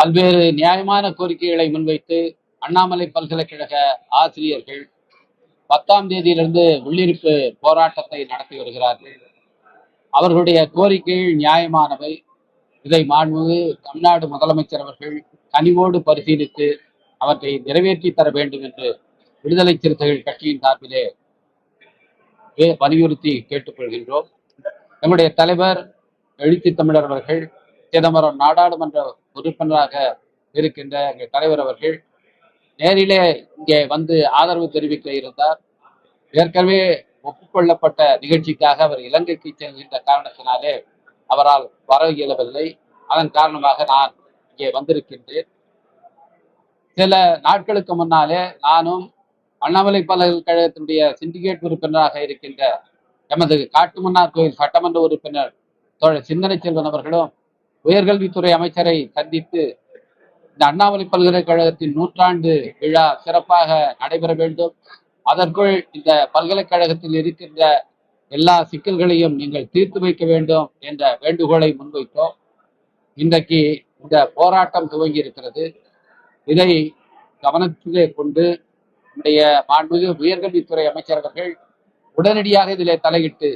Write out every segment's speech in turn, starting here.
பல்வேறு நியாயமான கோரிக்கைகளை முன்வைத்து அண்ணாமலை பல்கலைக்கழக ஆசிரியர்கள் பத்தாம் தேதியிலிருந்து உள்ளிருப்பு போராட்டத்தை நடத்தி வருகிறார்கள். அவர்களுடைய கோரிக்கைகள் நியாயமானவை. இதை மாண்புமிகு தமிழ்நாடு முதலமைச்சர் அவர்கள் கனிவோடு பரிசீலித்து அவற்றை நிறைவேற்றி தர வேண்டும் என்று விடுதலை சிறுத்தைகள் கட்சியின் சார்பிலே வலியுறுத்தி கேட்டுக்கொள்கின்றோம். நம்முடைய தலைவர் எழுச்சி தமிழர் அவர்கள் சிதம்பரம் நாடாளுமன்ற உறுப்பினராக இருக்கின்ற எங்கள் தலைவர் அவர்கள் நேரிலே இங்கே வந்து ஆதரவு தெரிவிக்க இருந்தார். ஏற்கனவே ஒப்புக்கொள்ளப்பட்ட நிகழ்ச்சிக்காக அவர் இலங்கைக்கு செல்கின்ற காரணத்தினாலே அவரால் வர இயலவில்லை. அதன் காரணமாக நான் இங்கே வந்திருக்கின்றேன். சில நாட்களுக்கு முன்னாலே நானும் அண்ணாமலை பல்கலைக்கழகத்தினுடைய சிண்டிகேட் உறுப்பினராக இருக்கின்ற எமது காட்டுமன்னார் கோயில் சட்டமன்ற உறுப்பினர் தோழர் சிந்தனை செல்வன் அவர்களும் உயர்கல்வித்துறை அமைச்சரை சந்தித்து இந்த அண்ணாமலை பல்கலைக்கழகத்தின் நூற்றாண்டு விழா சிறப்பாக நடைபெற வேண்டும். அதற்குள் இந்த பல்கலைக்கழகத்தில் இருக்கின்ற எல்லா சிக்கல்களையும் நீங்கள் தீர்த்து வைக்க வேண்டும் என்ற வேண்டுகோளை முன்வைத்தோம். இன்றைக்கு இந்த போராட்டம் துவங்கி இருக்கிறது இதை கவனத்திலே கொண்டு நம்முடைய மாண்புமிகு உயர்கல்வித்துறை அமைச்சர் அவர்கள் உடனடியாக இதிலே தலையிட்டு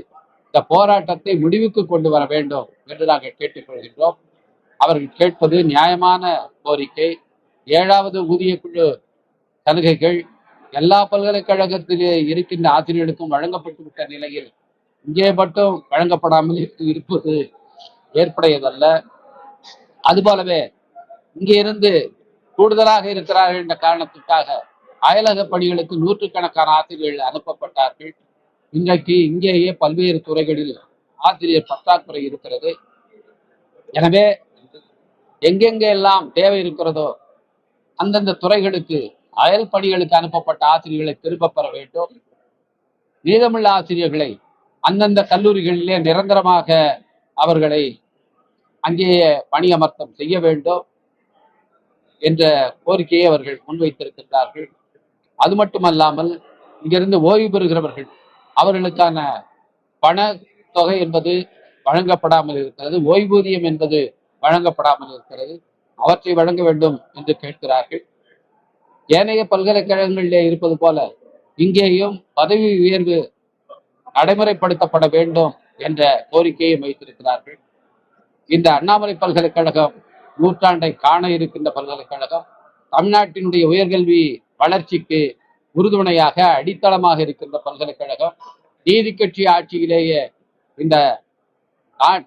இந்த போராட்டத்தை முடிவுக்கு கொண்டு வர வேண்டும் என்று நாங்கள் கேட்டுக்கொள்கின்றோம். அவர்கள் கேட்பது நியாயமான கோரிக்கை. ஏழாவது ஊதிய குழு சலுகைகள் எல்லா பல்கலைக்கழகத்திலே இருக்கின்ற ஆசிரியர்களுக்கும் வழங்கப்பட்டு விட்ட நிலையில் இங்கே மட்டும் வழங்கப்படாமல் இருப்பது ஏற்புடையதல்ல. அதுபோலவே இங்கே இருந்து கூடுதலாக இருக்கிறார்கள் என்ற காரணத்துக்காக அயலக பணிகளுக்கு நூற்றுக்கணக்கான ஆசிரியர்கள் அனுப்பப்பட்டார்கள். இன்றைக்கு இங்கேயே பல்வேறு துறைகளில் ஆசிரியர் பற்றாக்குறை இருக்கிறது. எனவே எங்கெங்கெல்லாம் தேவை இருக்கிறதோ அந்தந்த துறைகளுக்கு அயல் பணிகளுக்கு அனுப்பப்பட்ட ஆசிரியர்களை திரும்பப் பெற வேண்டும். மீதமுள்ள ஆசிரியர்களை அந்தந்த கல்லூரிகளிலே நிரந்தரமாக அவர்களை அங்கேயே பணியமர்த்தம் செய்ய வேண்டும் என்ற கோரிக்கையை அவர்கள் முன்வைத்திருக்கின்றார்கள். அது மட்டுமல்லாமல் இங்கிருந்து ஓய்வு பெறுகிறவர்கள் அவர்களுக்கான பண தொகை என்பது வழங்கப்படாமல் இருக்கிறது ஓய்வூதியம் என்பது வழங்கப்படாமல் இருக்கிறது. அவற்றை வழங்க வேண்டும் என்று கேட்கிறார்கள். ஏனைய பல்கலைக்கழகங்களிலே இருப்பது போல இங்கேயும் பதவி உயர்வு நடைமுறைப்படுத்தப்பட வேண்டும் என்ற கோரிக்கையை வைத்திருக்கிறார்கள். இந்த அண்ணாமலை பல்கலைக்கழகம் நூற்றாண்டை காண இருக்கின்ற பல்கலைக்கழகம் தமிழ்நாட்டினுடைய உயர்கல்வி வளர்ச்சிக்கு உறுதுணையாக அடித்தளமாக இருக்கின்ற பல்கலைக்கழகம் நீதி கட்சி ஆட்சியிலேயே இந்த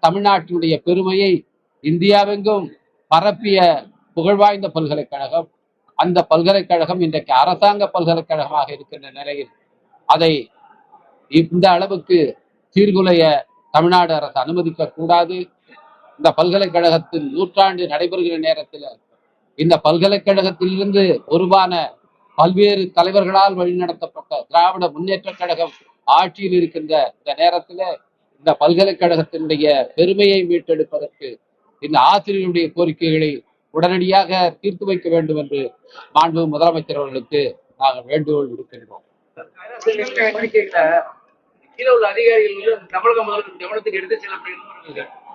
தமிழ்நாட்டினுடைய பெருமையை இந்தியாவெங்கும் பரப்பிய புகழ்வாய்ந்த பல்கலைக்கழகம் அந்த பல்கலைக்கழகம் இன்றைக்கு அரசாங்க பல்கலைக்கழகமாக இருக்கின்ற நிலையில் அதை இந்த அளவுக்கு சீர்குலைய தமிழ்நாடு அரசு அனுமதிக்க கூடாது இந்த பல்கலைக்கழகத்தின் நூற்றாண்டு நடைபெறுகிற நேரத்தில் இந்த பல்கலைக்கழகத்திலிருந்து உருவான பல்வேறு தலைவர்களால் வழிநடத்தப்பட்ட திராவிட முன்னேற்ற கழகம் ஆட்சியில் இருக்கின்ற இந்த நேரத்துல இந்த பல்கலைக்கழகத்தினுடைய பெருமையை மீட்டெடுப்பதற்கு இந்த ஆசிரியருடைய கோரிக்கைகளை உடனடியாக தீர்த்து வைக்க வேண்டும் என்று மாண்பு முதலமைச்சர் அவர்களுக்கு நாங்கள் வேண்டுகோள் விடுக்கின்றோம். கீழே உள்ள அதிகாரிகள் தமிழக முதல்வர் கவனத்துக்கு எடுத்து செல்ல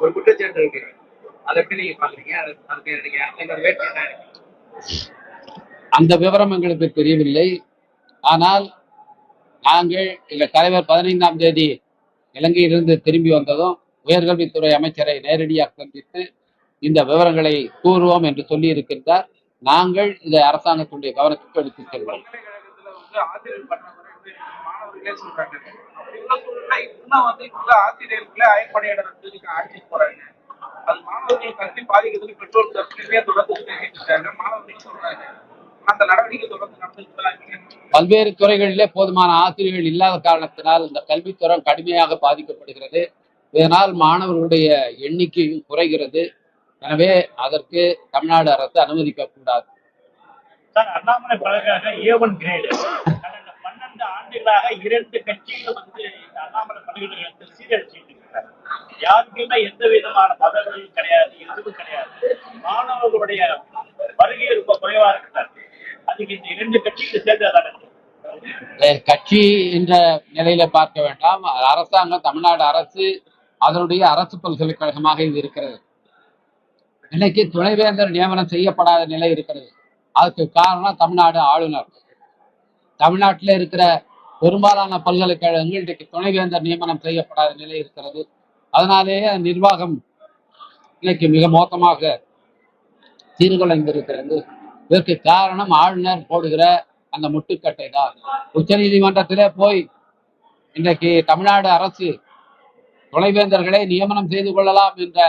ஒரு குற்றச்சாட்டு இருக்கு. அதை எப்படி நீங்க பாக்குறீங்க அதுக்கு நீங்க அந்த விவரம் எங்களுக்கு தெரியவில்லை. ஆனால் நாங்கள் எங்கள் தலைவர் பதினைந்தாம் தேதி இலங்கையிலிருந்து திரும்பி வந்ததும் உயர்கல்வித்துறை அமைச்சரை நேரடியாக சந்தித்து இந்த விவரங்களை கூறுவோம் என்று சொல்லி இருக்கின்றார் நாங்கள் இதை அரசாங்கத்துடைய கவனத்துக்கு எடுத்துச் செல்வோம். பல்கலைக்கழகத்துல வந்து அது மாணவர்கள் கல்வி பாதிக்கிறதுக்கு பெற்றோர் தொடர்ந்து மாணவர்கள் சொல்றாங்க. பல்வேறு துறைகளிலே போதுமான ஆசிரியர்கள் இல்லாத காரணத்தினால் இந்த கல்வித்துறை கடுமையாக பாதிக்கப்படுகிறது. இதனால் மாணவர்களுடைய எண்ணிக்கையும் குறைகிறது. எனவே அதற்கு தமிழ்நாடு அரசு அனுமதிக்க கூடாது அண்ணாமலை பல்கலைக்கழக ஏவன் கிரேடு கடந்த பன்னெண்டு ஆண்டுகளாக இரண்டு கட்சிகள் வந்து இந்த அண்ணாமலை பல்கலைக்கழகத்தில் சீரழிச்சிட்டு யாருக்குமே எந்த விதமான பதவியும் கிடையாது எதுவும் கிடையாது. மாணவர்களுடைய இரண்டு கட்சி என்ற நிலையில பார்க்க வேண்டாம். அரசாங்கம் தமிழ்நாடு அரசு அதனுடைய அரசு பல்கலைக்கழகமாக இது இருக்கிறது. இன்னைக்கு துணைவேந்தர் நியமனம் செய்யப்படாத நிலை இருக்கிறது. அதுக்கு காரணம் தமிழ்நாடு ஆளுநர். தமிழ்நாட்டில் இருக்கிற பெரும்பாலான பல்கலைக்கழகங்கள் இன்றைக்கு துணைவேந்தர் நியமனம் செய்யப்படாத நிலை இருக்கிறது. அதனாலேயே நிர்வாகம் இன்னைக்கு மிக மோசமாக சீர்குலைந்திருக்கிறது. இதற்கு காரணம் ஆளுநர் போடுகிற அந்த முட்டுக்கட்டை தான். உச்ச நீதிமன்றத்திலே போய் இன்றைக்கு தமிழ்நாடு அரசு துணைவேந்தர்களை நியமனம் செய்து கொள்ளலாம் என்ற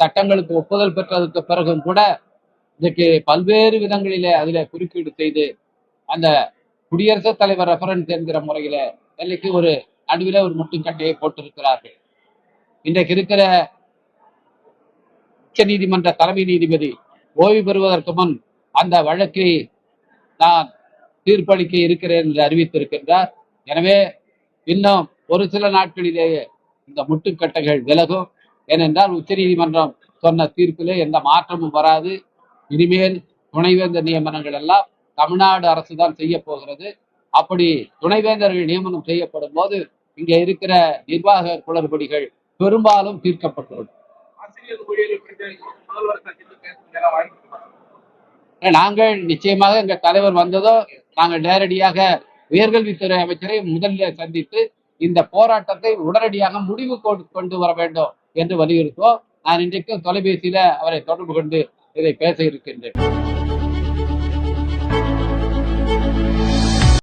சட்டங்களுக்கு ஒப்புதல் பெற்றதற்கு பிறகும் கூட இன்றைக்கு பல்வேறு விதங்களிலே அதில் குறுக்கீடு செய்து அந்த குடியரசுத் தலைவர் ரெஃபரன்ஸ் என்கிற முறையில இன்னைக்கு ஒரு நடுவில் ஒரு முட்டுக்கட்டையை போட்டிருக்கிறார்கள். இன்றைக்கு இருக்கிற உச்ச நீதிமன்ற தலைமை நீதிபதி ஓய்வு பெறுவதற்கு முன் அந்த வழக்கை நான் தீர்ப்பளிக்க இருக்கிறேன் என்று அறிவித்திருக்கின்றார். எனவே இன்னும் ஒரு சில நாட்களிலேயே இந்த முட்டுக்கட்டைகள் விலகும். ஏனென்றால் உச்சநீதிமன்றம் சொன்ன தீர்ப்பிலே எந்த மாற்றமும் வராது. இனிமேல் துணைவேந்தர் நியமனங்கள் எல்லாம் தமிழ்நாடு அரசு தான் செய்ய போகிறது. அப்படி துணைவேந்தர்கள் நியமனம் செய்யப்படும் போது இங்க இருக்கிற நிர்வாக குளறுபடிகள் பெரும்பாலும் தீர்க்கப்பட்டுள்ளது நாங்கள் நிச்சயமாக எங்க தலைவர் வந்ததோ நாங்கள் நேரடியாக உயர்கல்வித்துறை அமைச்சரை முதலில் சந்தித்து இந்த போராட்டத்தை உடனடியாக முடிவு கொண்டு கொண்டு வர வேண்டும் என்று வலியுறுத்துவோம். நான் இன்றைக்கு தொலைபேசியில அவரை தொடர்பு கொண்டு இதை பேச இருக்கின்றேன்.